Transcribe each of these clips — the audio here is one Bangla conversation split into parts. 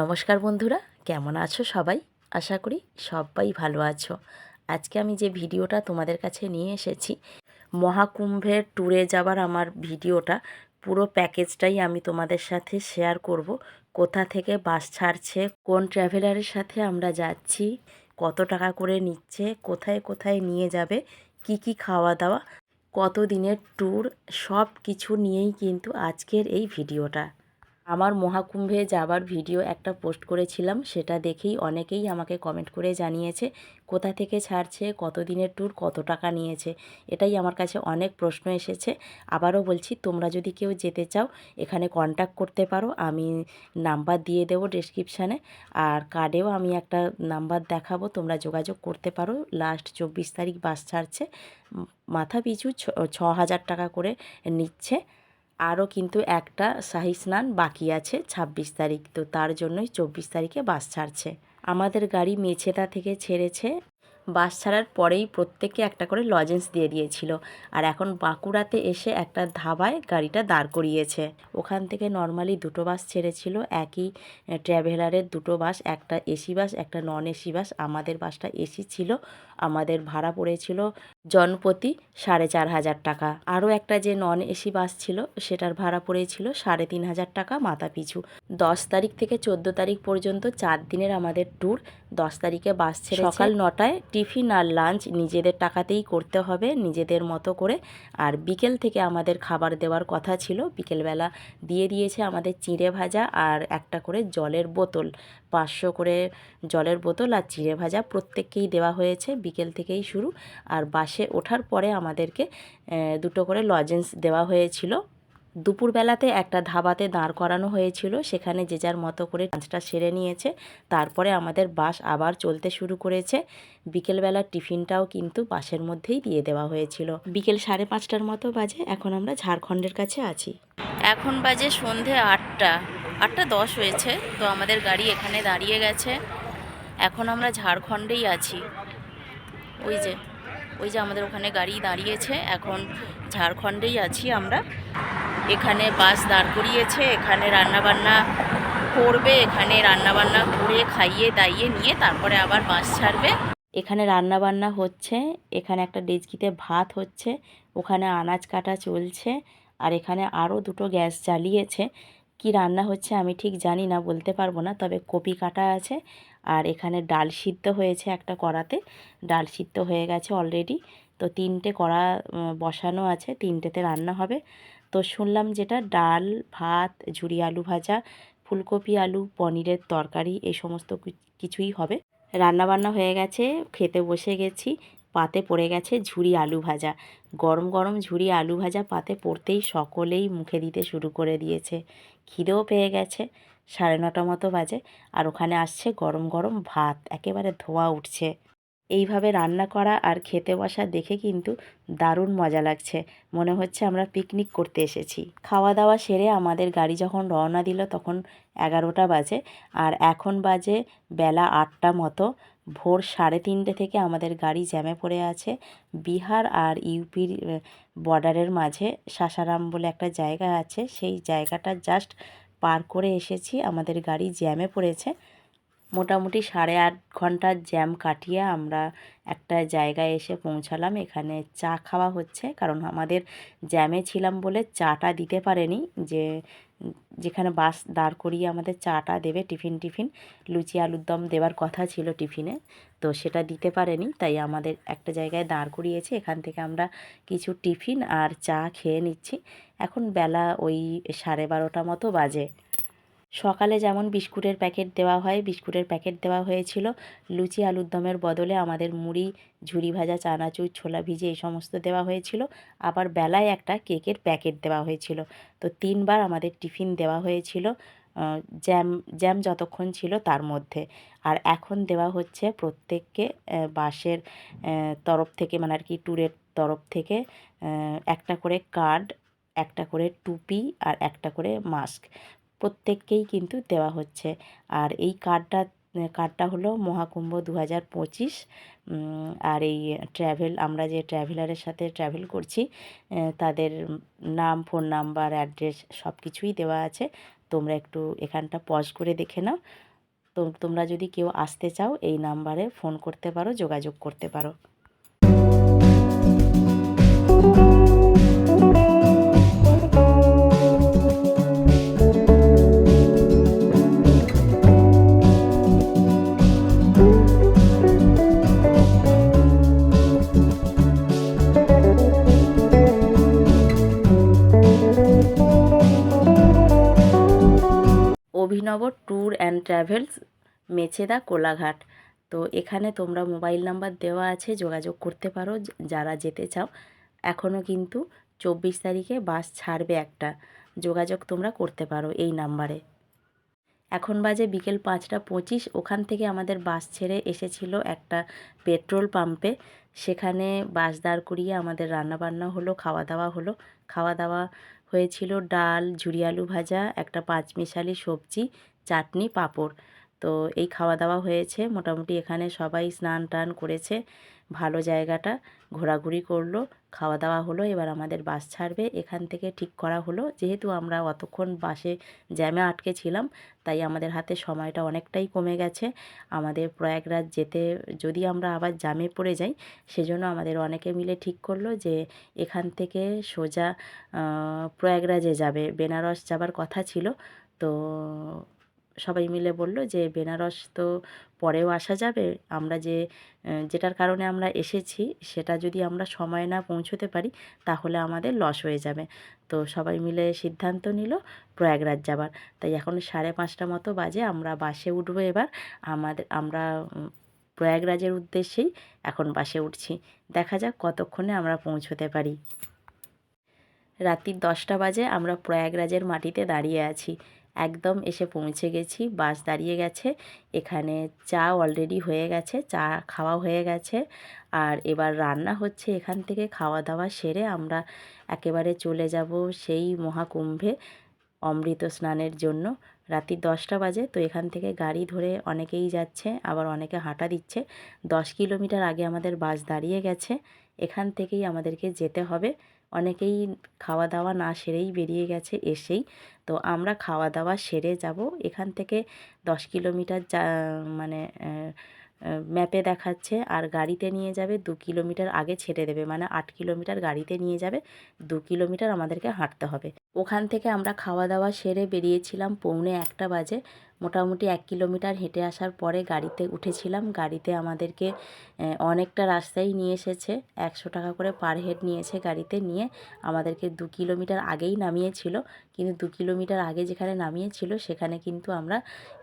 নমস্কার বন্ধুরা, কেমন আছো সবাই? আশা করি সবাই ভালো আছো। আজকে আমি যে ভিডিওটা তোমাদের কাছে নিয়ে এসেছি, মহাকুম্ভের ট্যুরে যাবার আমার ভিডিওটা, পুরো প্যাকেজটাই আমি তোমাদের সাথে শেয়ার করব। কোথা থেকে বাস ছাড়ছে, কোন ট্রাভেলারের সাথে আমরা যাচ্ছি, কত টাকা করে নিচ্ছে, কোথায় কোথায় নিয়ে যাবে, কি কি খাওয়া দাওয়া কত দিনের ট্যুর সব কিছু নিয়েই কিন্তু আজকের এই ভিডিওটা। আমার মহাকুম্ভে যাবার ভিডিও একটা পোস্ট করেছিলাম, সেটা দেখেই অনেকেই আমাকে কমেন্ট করে জানিয়েছে, কোথা থেকে ছাড়ছে কত দিনের ট্যুর কত টাকা নিয়েছে? এটাই আমার কাছে অনেক প্রশ্ন এসেছে। আবারও বলছি, তোমরা যদি কেউ যেতে চাও, এখানে কন্ট্যাক্ট করতে পারো। আমি নাম্বার দিয়ে দেবো ডেসক্রিপশানে আর কার্ডেও আমি একটা নাম্বার দেখাবো, তোমরা যোগাযোগ করতে পারো। লাস্ট চব্বিশ তারিখ বাস ছাড়ছে। মাথা পিছু ছ হাজার টাকা করে নিচ্ছে। আরও কিন্তু একটা শাহি স্নান বাকি আছে ছাব্বিশ তারিখ। তো তার জন্যই চব্বিশ তারিখে বাস ছাড়ছে। আমাদের গাড়ি মেছেদা থেকে ছেড়েছে। বাস ছাড়ার পরেই প্রত্যেককে একটা করে লজেন্স দিয়ে দিয়েছিল। আর এখন বাঁকুড়াতে এসে একটা ধাবায় গাড়িটা দাঁড় করিয়েছে। ওখান থেকে নর্মালি দুটো বাস ছেড়েছিল। একই ট্র্যাভেলারের দুটো বাস, একটা এসি বাস, একটা নন এসি বাস। আমাদের বাসটা এসি ছিল। আমাদের ভাড়া পড়েছিল জনপ্রতি সাড়ে চার হাজার টাকা। আরও একটা যে নন এসি বাস ছিল, সেটার ভাড়া পড়েছিল সাড়ে তিন হাজার টাকা মাথা পিছু দশ তারিখ থেকে চোদ্দ তারিখ পর্যন্ত চার দিনের আমাদের ট্যুর দশ তারিখে বাস ছেড়ে সকাল নটায় টিফিন আর লাঞ্চ নিজেদের টাকাতেই করতে হবে, নিজেদের মতো করে। আর বিকেল থেকে আমাদের খাবার দেওয়ার কথা ছিল। বিকেলবেলা দিয়ে দিয়েছে আমাদের চিঁড়ে ভাজা আর একটা করে জলের বোতল। পাঁচশো করে জলের বোতল আর চিঁড়ে ভাজা প্রত্যেককেই দেওয়া হয়েছে। বিকেল থেকেই শুরু। আর বাসে ওঠার পরে আমাদেরকে দুটো করে লজেন্স দেওয়া হয়েছিল। দুপুরবেলাতে একটা ধাবাতে দাঁড় করানো হয়েছিল, সেখানে যে যার মতো করে লাঞ্চটা সেরে নিয়েছে। তারপরে আমাদের বাস আবার চলতে শুরু করেছে। বিকেলবেলার টিফিনটাও কিন্তু বাসের মধ্যেই দিয়ে দেওয়া হয়েছিল। বিকেল সাড়ে পাঁচটার মতো বাজে, এখন আমরা ঝাড়খণ্ডের কাছে আছি। এখন বাজে সন্ধে আটটা আটটা দশ হয়েছে, তো আমাদের গাড়ি এখানে দাঁড়িয়ে গেছে। এখন আমরা ঝাড়খণ্ডেই আছি। ওই যে ওই যে আমাদের ওখানে গাড়ি দাঁড়িয়েছে, এখন ঝাড়খণ্ডেই আছি আমরা। এখানে বাস দাঁড় করিয়েছে, এখানে রান্নাবান্না করবে, এখানে রান্নাবান্না করে খাইয়ে দাইয়ে নিয়ে তারপরে আবার বাস ছাড়বে। এখানে রান্নাবান্না হচ্ছে, এখানে একটা ডেচকিতে ভাত হচ্ছে, ওখানে আনাজ কাটা চলছে, আর এখানে আরও দুটো গ্যাস জ্বালিয়েছে। কি রান্না হচ্ছে আমি ঠিক জানি না, বলতে পারব না। তবে কপি কাটা আছে আর এখানে ডাল সিদ্ধ হয়েছে একটা কড়াতে। ডাল সিদ্ধ হয়ে গেছে অলরেডি তো তিনটে কড়া বসানো আছে, তিনটেতে রান্না হবে। তো শুনলাম যেটা ডাল, ভাত ঝুড়ি আলু ভাজা, ফুলকপি আলু, পনিরের তরকারি এই সমস্ত কিছুই হবে। রান্না বান্না হয়ে গেছে, খেতে বসে গেছি, পাতে পড়ে গেছে ঝুড়ি আলু ভাজা। গরম গরম ঝুড়ি আলু ভাজা পাতে পড়তেই সকলেই মুখে দিতে শুরু করে দিয়েছে। খিদেও পেয়ে গেছে। সাড়ে নটা মতো বাজে আর ওখানে আসছে গরম গরম ভাত, একেবারে ধোয়া উঠছে। এইভাবে রান্না করা আর খেতে বসা দেখে কিন্তু দারুণ মজা লাগছে। মনে হচ্ছে আমরা পিকনিক করতে এসেছি। খাওয়া দাওয়া সেরে আমাদের গাড়ি যখন রওনা দিল তখন এগারোটা বাজে আর এখন বাজে বেলা আটটা মতো। ভোর সাড়ে তিনটে থেকে আমাদের গাড়ি জ্যামে পড়ে আছে। বিহার আর ইউপির বর্ডারের মাঝে সাসারাম বলে একটা জায়গা আছে। সেই জায়গাটা জাস্ট পার করে এসেছি। আমাদের গাড়ি জ্যামে পড়েছে। মোটামুটি সাড়ে আট ঘণ্টার জ্যাম কাটিয়ে আমরা একটা জায়গায় এসে পৌঁছালাম। এখানে চা খাওয়া হচ্ছে। কারণ আমাদের জ্যামে ছিলাম বলে চাটা দিতে পারেনি যে যেখানে বাস দাঁড় করিয়ে আমাদের চাটা দেবে, টিফিন টিফিন। লুচি, আলুর দম দেওয়ার কথা ছিল টিফিনে, তো সেটা দিতে পারেনি, তাই আমাদের একটা জায়গায় দাঁড় করিয়েছে। এখান থেকে আমরা কিছু টিফিন আর চা খেয়ে নিচ্ছি। এখন বেলা ওই সাড়ে বারোটা মতো বাজে। সকালে যেমন বিস্কুটের প্যাকেট দেওয়া হয়, বিস্কুটের প্যাকেট দেওয়া হয়েছিল। লুচি, আলুর দমের বদলে আমাদের মুড়ি, ঝুরি ভাজা, চানাচুর, ছোলা ভিজে এই সমস্ত দেওয়া হয়েছিল। আবার বেলায় একটা কেকের প্যাকেট দেওয়া হয়েছিল। তো তিনবার আমাদের টিফিন দেওয়া হয়েছিল জ্যাম জ্যাম যতক্ষণ ছিল তার মধ্যে। আর এখন দেওয়া হচ্ছে প্রত্যেককে বাসের তরফ থেকে মানে আর কি ট্যুরের তরফ থেকে একটা করে কার্ড, একটা করে টুপি আর একটা করে মাস্ক। প্রত্যেককেই কিন্তু দেওয়া হচ্ছে। আর এই কার্ডটা কার্ডটা হলো মহাকুম্ভ দু হাজার পঁচিশ আর এই ট্র্যাভেল, আমরা যে ট্র্যাভেলারের সাথে ট্র্যাভেল করছি তাদের নাম, ফোন নাম্বার, অ্যাড্রেস সব কিছুই দেওয়া আছে। তোমরা একটু এখানটা পজ করে দেখে নাও। তো, তোমরা যদি কেউ আসতে চাও, এই নাম্বারে ফোন করতে পারো, যোগাযোগ করতে পারো। Abhinav tour and travels Mecheda Kolaghat. তো এখানে তোমরা মোবাইল নাম্বার দেওয়া আছে, যোগাযোগ করতে পারো যারা যেতে চাও। এখনও কিন্তু চব্বিশ তারিখে বাস ছাড়বে একটা। যোগাযোগ তোমরা করতে পারো এই নাম্বারে। এখন বাজে বিকেল পাঁচটা পঁচিশ। ওখান থেকে আমাদের বাস ছেড়ে এসেছিল একটা পেট্রোল পাম্পে। সেখানে বাস দাঁড় করিয়ে আমাদের রান্নাবান্না হলো, খাওয়া দাওয়া হলো। খাওয়া দাওয়া হয়েছিল ডাল ঝুরি আলু ভাজা একটা পাঁচমিশালি সবজি চাটনি পাঁপড়। তো এই খাওয়া দাওয়া হয়েছে। মোটামুটি এখানে সবাই স্নান টান করেছে। ভালো জায়গাটা। ঘোরাঘুরি করল। খাওয়া দাওয়া হলো। এবার আমাদের বাস ছাড়বে। এখান থেকে ঠিক করা হলো। যেহেতু আমরা অতক্ষণ বাসে জ্যামে আটকে ছিলাম, তাই আমাদের হাতে সময়টা অনেকটাই কমে গেছে। আমাদের প্রয়াগরাজ যেতে যদি আমরা আবার জ্যামে পড়ে যাই, সেজন্য আমাদের অনেকে মিলে ঠিক করল যে এখান থেকে সোজা প্রয়াগরাজে যাবে। বেনারস যাবার কথা ছিল। তো সবাই মিলে বলল যে, বেনারস তো পরেও আসা যাবে। আমরা যে যেটার কারণে আমরা এসেছি, সেটা যদি আমরা সময় না পৌঁছতে পারি, তাহলে আমাদের লস হয়ে যাবে। তো সবাই মিলে সিদ্ধান্ত নিল প্রয়াগরাজ যাবার। তাই এখন সাড়ে পাঁচটা মতো বাজে, আমরা বাসে উঠবো এবার। আমাদের, আমরা প্রয়াগরাজের উদ্দেশ্যেই এখন বাসে উঠছি। দেখা যাক কতক্ষণে আমরা পৌঁছতে পারি। রাত্রির দশটা বাজে, আমরা প্রয়াগরাজের মাটিতে দাঁড়িয়ে আছি। একদম এসে পৌঁছে গেছি, বাস দাঁড়িয়ে গেছে। এখানে চা অলরেডি হয়ে গেছে, চা খাওয়া হয়ে গেছে। আর এবার রান্না হচ্ছে এখান থেকে খাওয়া দাওয়া সেরে আমরা একেবারে চলে যাব সেই মহাকুম্ভে অমৃত স্নানের জন্য। রাত্রি দশটা বাজে, তো এখান থেকে গাড়ি ধরে অনেকেই যাচ্ছে, আবার অনেকে হাঁটা দিচ্ছে। দশ কিলোমিটার আগে আমাদের বাস দাঁড়িয়ে গেছে, এখান থেকেই আমাদেরকে যেতে হবে। অনেকেই খাওয়া দাওয়া না সেরেই বেরিয়ে গেছে এসেই। তো আমরা খাওয়া দাওয়া সেরে যাব। এখান থেকে দশ কিলোমিটার যা মানে ম্যাপে দেখাচ্ছে। আর গাড়িতে নিয়ে যাবে দু কিলোমিটার আগে ছেড়ে দেবে। মানে আট কিলোমিটার গাড়িতে নিয়ে যাবে, দু কিলোমিটার আমাদেরকে হাঁটতে হবে। ওখান থেকে আমরা খাওয়া দাওয়া সেরে বেরিয়েছিলাম পৌনে একটা বাজে। মোটামুটি এক কিলোমিটার হেঁটে আসার পরে গাড়িতে উঠেছিলাম। গাড়িতে আমাদেরকে অনেকটা রাস্তায় নিয়ে এসেছে। একশো টাকা করে পার হেড নিয়েছে গাড়িতে নিয়ে। আমাদেরকে দু কিলোমিটার আগেই নামিয়েছিল। কিন্তু দু কিলোমিটার আগে যেখানে নামিয়েছিল, সেখানে কিন্তু আমরা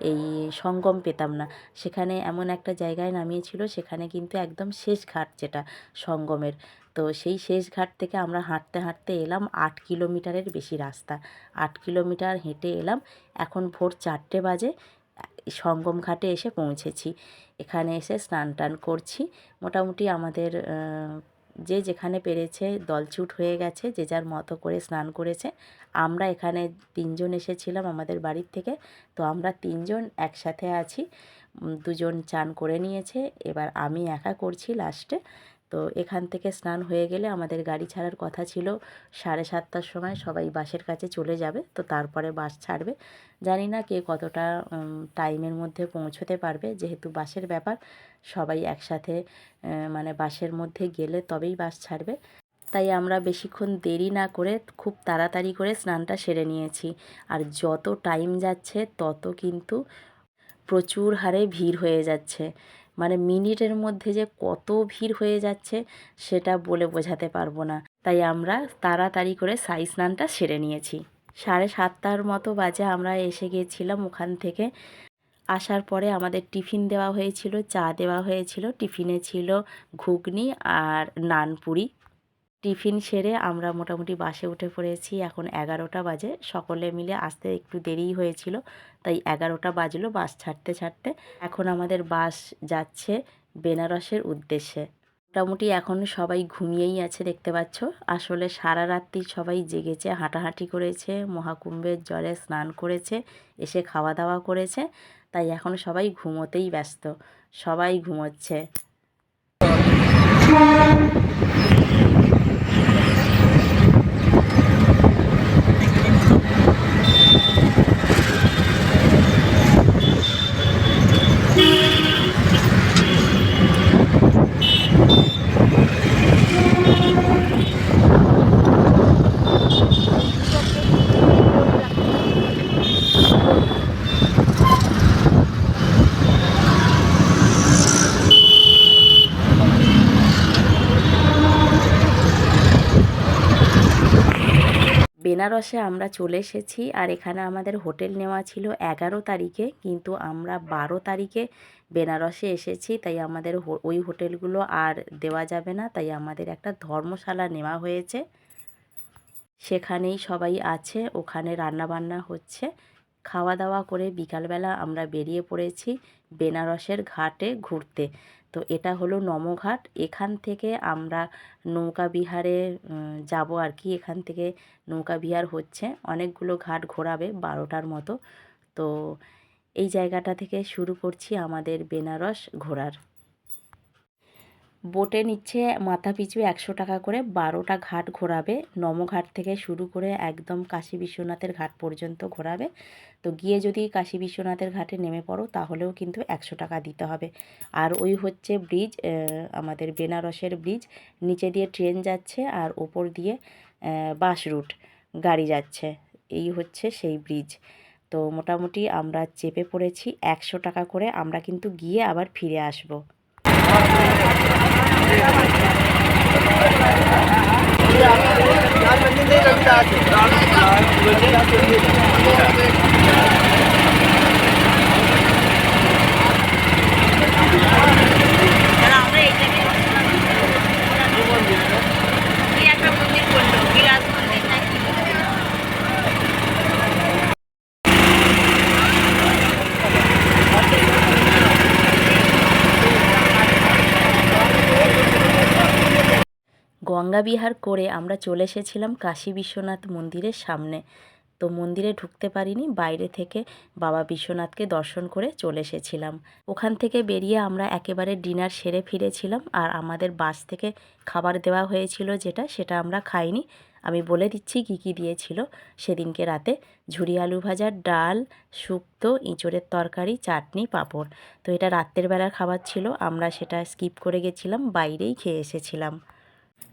এই সঙ্গম পেতাম না। সেখানে এমন একটা জায়গায় নামিয়েছিল, সেখানে কিন্তু একদম শেষ ঘাট যেটা সঙ্গমের। তো সেই শেষ ঘাট থেকে আমরা হাঁটতে হাঁটতে এলাম আট কিলোমিটারের বেশি রাস্তা। আট কিলোমিটার হেঁটে এলাম। এখন ভোর চারটে বাজে। সঙ্গম ঘাটে এসে পৌঁছেছি। এখানে এসে স্নান টান করছি। মোটামুটি আমাদের যে যেখানে পেরেছে দলছুট হয়ে গেছে, যে যার মতো করে স্নান করেছে। আমরা এখানে তিনজন এসেছিলাম আমাদের বাড়ির থেকে। তো আমরা তিনজন একসাথে আছি। দুজন চান করে নিয়েছে। এবার আমি একা করছি লাস্টে। তো এখান থেকে স্নান হয়ে গেলে আমাদের গাড়ি ছাড়ার কথা ছিল সাড়ে সাতটার সময় সবাই বাসের কাছে চলে যাবে, তো তারপরে বাস ছাড়বে। জানি না কে কতটা টাইমের মধ্যে পৌঁছতে পারবে, যেহেতু বাসের ব্যাপার, সবাই একসাথে মানে বাসের মধ্যে গেলে তবেই বাস ছাড়বে। তাই আমরা বেশিক্ষণ দেরি না করে খুব তাড়াতাড়ি করে স্নানটা সেরে নিয়েছি। আর যত টাইম যাচ্ছে, তত কিন্তু প্রচুর হারে ভিড় হয়ে যাচ্ছে। মানে মিনিটের মধ্যে যে কত ভিড় হয়ে যাচ্ছে সেটা বলে বোঝাতে পারব না। তাই আমরা তাড়াতাড়ি করে সাই স্নানটা সেরে নিয়েছি। সাড়ে সাতটার মতো বাজে আমরা এসে গিয়েছিলাম ওখান থেকে। আসার পরে আমাদের টিফিন দেওয়া হয়েছিল, চা দেওয়া হয়েছিল, টিফিনে ছিল ঘুগনি আর নানপুরি। টিফিন সেরে আমরা মোটামুটি বাসে উঠে পড়েছি। এখন এগারোটা বাজে। সকলে মিলে আসতে একটু দেরিই হয়েছিল, তাই এগারোটা বাজলো বাস ছাড়তে ছাড়তে। এখন আমাদের বাস যাচ্ছে বেনারসের উদ্দেশ্যে। মোটামুটি এখন সবাই ঘুমিয়েই আছে দেখতে পাচ্ছ। আসলে সারা রাত্রি সবাই জেগেছে, হাঁটাহাঁটি করেছে, মহাকুম্ভের জলে স্নান করেছে, এসে খাওয়া দাওয়া করেছে, তাই এখন সবাই ঘুমোতেই ব্যস্ত। সবাই ঘুমোচ্ছে। বেনারসে আমরা চলে এসেছি আর এখানে আমাদের হোটেল নেওয়া ছিল এগারো তারিখে, কিন্তু আমরা বারো তারিখে বেনারসে এসেছি, তাই আমাদের ওই হোটেলগুলো আর দেওয়া যাবে না, তাই আমাদের একটা ধর্মশালা নেওয়া হয়েছে। সেখানেই সবাই আছে, ওখানে রান্নাবান্না হচ্ছে। খাওয়া দাওয়া করে বিকালবেলা আমরা বেরিয়ে পড়েছি বেনারসের ঘাটে ঘুরতে। তো এটা হলো নমঘাট। এখান থেকে আমরা নৌকা বিহারে যাব আর কি। এখান থেকে নৌকা বিহার হচ্ছে। অনেকগুলো ঘাট ঘোরাবে বারোটার মতো। তো এই জায়গাটা থেকে শুরু করছি আমাদের বেনারস ঘোরার। বোটে নিচ্ছে মাথা পিছু একশো টাকা করে, বারোটা ঘাট ঘোরাবে। নমঘাট থেকে শুরু করে একদম কাশী বিশ্বনাথের ঘাট পর্যন্ত ঘোরাবে। তো গিয়ে যদি কাশী বিশ্বনাথের ঘাটে নেমে পড়ো, তাহলেও কিন্তু একশো টাকা দিতে হবে। আর ওই হচ্ছে ব্রিজ আমাদের বেনারসের ব্রিজ। নিচে দিয়ে ট্রেন যাচ্ছে আর ওপর দিয়ে বাস রুট, গাড়ি যাচ্ছে। এই হচ্ছে সেই ব্রিজ। তো মোটামুটি আমরা চেপে পড়েছি, একশো টাকা করে। আমরা কিন্তু গিয়ে আবার ফিরে আসব। चार मंदिर नहीं लगता है বিহার করে আমরা চলে এসেছিলাম কাশী বিশ্বনাথ মন্দিরের সামনে। তো মন্দিরে ঢুকতে পারিনি, বাইরে থেকে বাবা বিশ্বনাথকে দর্শন করে চলে এসেছিলাম। ওখান থেকে বেরিয়ে আমরা একেবারে ডিনার সেরে ফিরেছিলাম আর আমাদের বাস থেকে খাবার দেওয়া হয়েছিল যেটা, সেটা আমরা খাইনি। আমি বলে দিচ্ছি কী কী দিয়েছিল। সেদিনকে রাতে ঝুরি আলু ভাজা, ডাল, শুক্তো, ইঁচড়ের তরকারি, চাটনি, পাঁপড়। তো এটা রাত্রের বেলার খাবার ছিল, আমরা সেটা স্কিপ করে গেছিলাম, বাইরেই খেয়ে এসেছিলাম।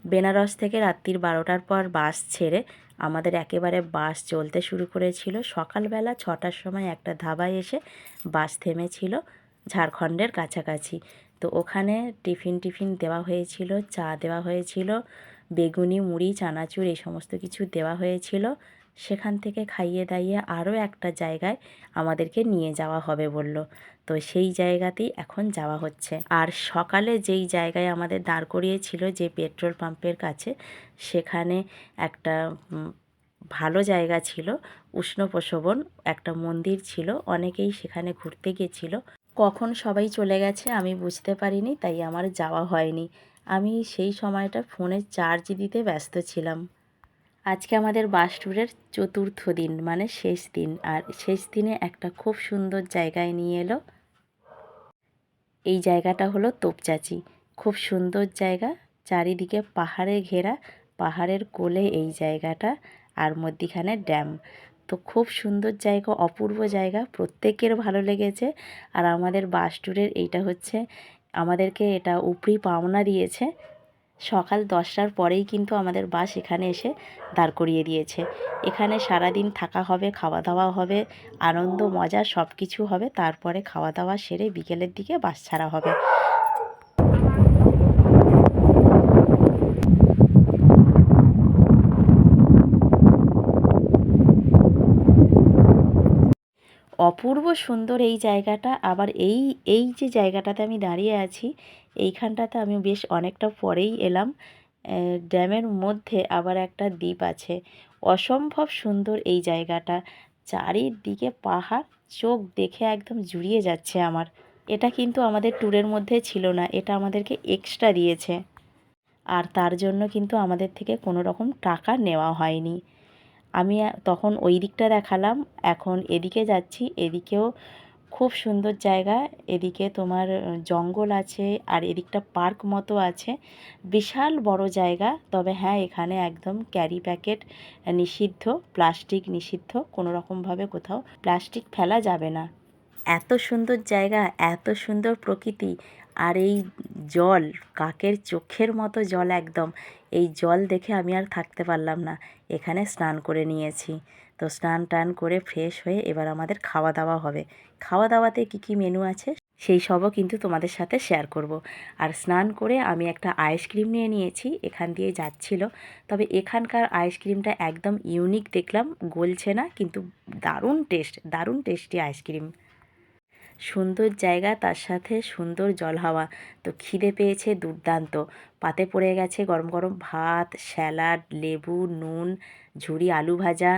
বেনারস থেকে রাত্রির বারোটার পর বাস ছেড়ে আমাদের একেবারে বাস চলতে শুরু করেছিল। সকালবেলা ছটার সময় একটা ধাবায় এসে বাস থেমেছিল ঝাড়খণ্ডের কাছাকাছি। তো ওখানে টিফিন টিফিন দেওয়া হয়েছিল, চা দেওয়া হয়েছিল, বেগুনি, মুড়ি, চানাচুর এই সমস্ত কিছু দেওয়া হয়েছিল। সেখান থেকে খাইয়ে দাইয়ে আরও একটা জায়গায় আমাদেরকে নিয়ে যাওয়া হবে বলল। তো সেই জায়গাতেই এখন যাওয়া হচ্ছে। আর সকালে যেই জায়গায় আমাদের দাঁড় করিয়েছিল যে পেট্রোল পাম্পের কাছে, সেখানে একটা ভালো জায়গা ছিল উষ্ণপ্রসবন একটা মন্দির ছিল, অনেকেই সেখানে ঘুরতে গিয়েছিল কখন সবাই চলে গেছে আমি বুঝতে পারিনি, তাই আমার যাওয়া হয়নি। আমি সেই সময়টা ফোনে চার্জ দিতে ব্যস্ত ছিলাম। আজকে আমাদের বাস ট্যুরের চতুর্থ দিন মানে শেষ দিন। আর শেষ দিনে একটা খুব সুন্দর জায়গায় নিয়ে এলো। এই জায়গাটা হলো তোপচাচি। খুব সুন্দর জায়গা, চারিদিকে পাহাড়ে ঘেরা, পাহাড়ের কোলে এই জায়গাটা আর মধ্যিখানে ড্যাম। তো খুব সুন্দর জায়গা, অপূর্ব জায়গা, প্রত্যেকের ভালো লেগেছে। আর আমাদের বাস ট্যুরের এইটা হচ্ছে, আমাদেরকে এটা উপরি পাওনা দিয়েছে। সকাল দশটার পরেই কিন্তু আমাদের বাস এখানে এসে দাঁড় করিয়ে দিয়েছে। এখানে সারাদিন থাকা হবে খাওয়া দাওয়া হবে, আনন্দ, মজা সব কিছু হবে। তারপরে খাওয়া দাওয়া সেরে বিকেলের দিকে বাস ছাড়া হবে। অপূর্ব সুন্দর এই জায়গাটা। আবার এই এই যে জায়গাটাতে আমি দাঁড়িয়ে আছি, এইখানটাতে আমি বেশ অনেকটা পরেই এলাম। ড্যামের মধ্যে আবার একটা দ্বীপ আছে। অসম্ভব সুন্দর এই জায়গাটা। চারিদিকে পাহাড়, চোখ দেখে একদম জুড়িয়ে যাচ্ছে আমার। এটা কিন্তু আমাদের ট্যুরের মধ্যে ছিল না, এটা আমাদেরকে এক্সট্রা দিয়েছে। আর তার জন্য কিন্তু আমাদের থেকে কোনো রকম টাকা নেওয়া হয়নি। আমি তখন ওই দিকটা দেখালাম। এখন এদিকে যাচ্ছি, এদিকেও খুব সুন্দর জায়গা। এদিকে তোমার জঙ্গল আছে আর এদিকটা পার্ক মতো আছে। বিশাল বড় জায়গা, তবে হ্যাঁ এখানে একদম ক্যারি প্যাকেট নিষিদ্ধ, প্লাস্টিক নিষিদ্ধ, কোনো রকমভাবে কোথাও প্লাস্টিক ফেলা যাবে না। এত সুন্দর জায়গা, এত সুন্দর প্রকৃতি আর এই জল, কাকের চোখের মতো জল একদম। এই জল দেখে আমি আর থাকতে পারলাম না। এখানে স্নান করে নিয়েছি। তো স্নান টান করে ফ্রেশ হয়ে এবার আমাদের খাওয়া দাওয়া হবে। খাওয়া দাওয়াতে কী কী মেনু আছে? সেই সবও কিন্তু তোমাদের সাথে শেয়ার করব। আর স্নান করে আমি একটা আইসক্রিম নিয়ে নিয়েছি, এখান দিয়ে যাচ্ছিল। তবে এখানকার আইসক্রিমটা একদম ইউনিক দেখলাম, গলছে না, কিন্তু দারুণ টেস্ট দারুণ টেস্টি আইসক্রিম সুন্দর জায়গা, তার সাথে সুন্দর জল হাওয়া। তো খিদে পেয়েছে দুর্দান্ত। পাতে পড়ে গেছে গরম গরম ভাত, স্যালাড, লেবু, নুন ঝুড়ি আলু ভাজা।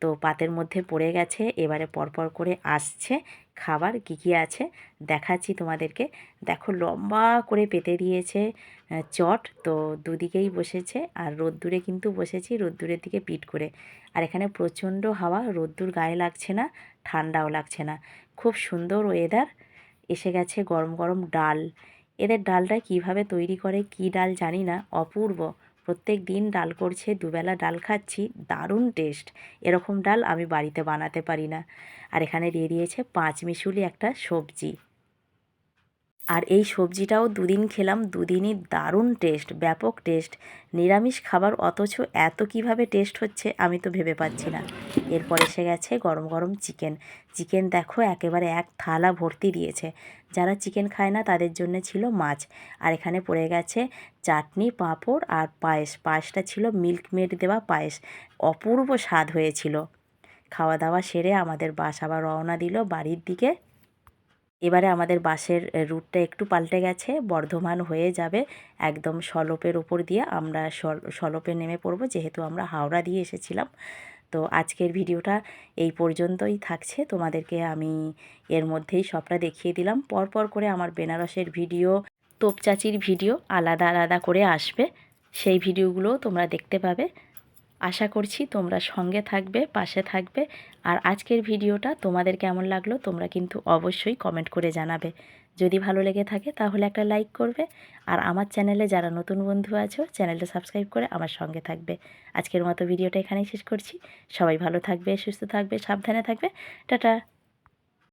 তো পাতের মধ্যে পড়ে গেছে, এবারে পরপর করে আসছে। খাবার কী কী আছে দেখাচ্ছি তোমাদেরকে। দেখো লম্বা করে পেতে দিয়েছে চট। তো দুদিকেই বসেছে, আর রোদ্দুরে কিন্তু বসেছি, রোদ্দুরের দিকে পিট করে। আর এখানে প্রচণ্ড হাওয়া, রোদ্দুর গায়ে লাগছে না, ঠান্ডাও লাগছে না। খুব সুন্দর ওয়েদার এসে গেছে গরম গরম ডাল। এদের ডালটা কীভাবে তৈরি করে, কি ডাল জানি না, অপূর্ব। প্রত্যেক দিন ডাল করছে, দুবেলা ডাল খাচ্ছি, দারুণ টেস্ট এরকম ডাল আমি বাড়িতে বানাতে পারি না। আর এখানে দিয়ে দিয়েছে পাঁচ মিশুলি একটা সবজি। আর এই সবজিটাও দুদিন খেলাম, দুদিনই দারুণ টেস্ট ব্যাপক টেস্ট নিরামিষ খাবার অথচ এত কীভাবে টেস্ট হচ্ছে আমি তো ভেবে পাচ্ছি না। এরপর এসে গেছে গরম গরম চিকেন চিকেন দেখো একেবারে এক থালা ভর্তি দিয়েছে। যারা চিকেন খায় না তাদের জন্য ছিল মাছ। আর এখানে পড়ে গেছে চাটনি, পাঁপড় আর পায়েস। পায়েসটা ছিল মিল্ক মেড দেওয়া পায়েস। অপূর্ব স্বাদ হয়েছিল। খাওয়া দাওয়া সেরে আমাদের বাস আবার রওনা দিল বাড়ির দিকে। এবারে আমাদের বাসের রুটটা একটু পাল্টে গেছে, বর্ধমান হয়ে যাবে একদম সলপের ওপর দিয়ে আমরা সল- সলপে নেমে পড়ব, যেহেতু আমরা হাওড়া দিয়ে এসেছিলাম। তো আজকের ভিডিওটা এই পর্যন্তই থাকছে। তোমাদেরকে আমি এর মধ্যেই সবটা দেখিয়ে দিলাম। পরপর করে আমার বেনারসের ভিডিও, তোপচাচির ভিডিও আলাদা আলাদা করে আসবে। সেই ভিডিওগুলোও তোমরা দেখতে পাবে। আশা করছি তোমরা সঙ্গে থাকবে, পাশে থাকবে। আর আজকের ভিডিওটা তোমাদের কেমন লাগল তোমরা কিন্তু অবশ্যই কমেন্ট করে জানাবে। যদি ভালো লেগে থাকে তাহলে একটা লাইক করবে। আর আমার চ্যানেলে যারা নতুন বন্ধু আছো, চ্যানেলটা সাবস্ক্রাইব করে আমার সঙ্গে থাকবে। আজকের মতো ভিডিওটা এখানেই শেষ করছি। সবাই ভালো থাকবে, সুস্থ থাকবে, সাবধানে থাকবে। টাটা!